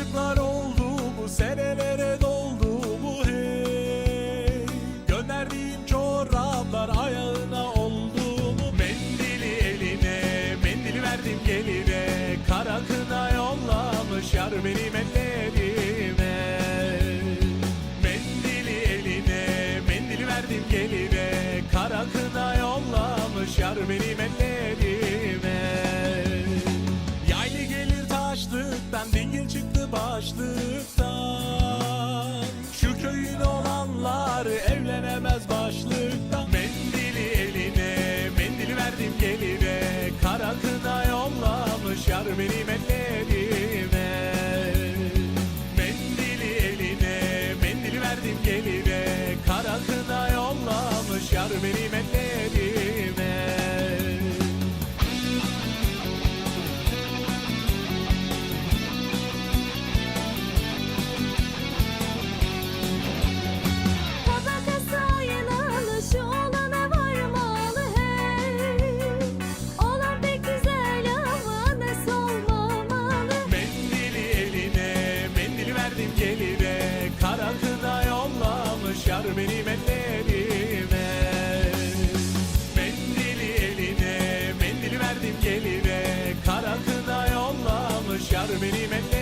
Yazıklar oldu bu senelere doldu bu hey Gönderdiğim çoraplar ayağına oldu mu? Mendili eline mendili verdim geline Kara kına yollamış yar benim ellerime. Mendili eline mendili verdim geline Kara kına yollamış yar benim ellerime. Çıktı başlıktan. Şu köyün olanlar evlenemez başlıktan. Mendili eline mendili verdim geline. Kara kına yollamış yar benim ellerime Mendili eline mendili verdim geline. Kara kına yollamış yar benim ellerime verdim geline Kara kına yollamış yar benim ellerime Mendili eline, mendili verdim geline Kara kına yollamış yar benim ellerime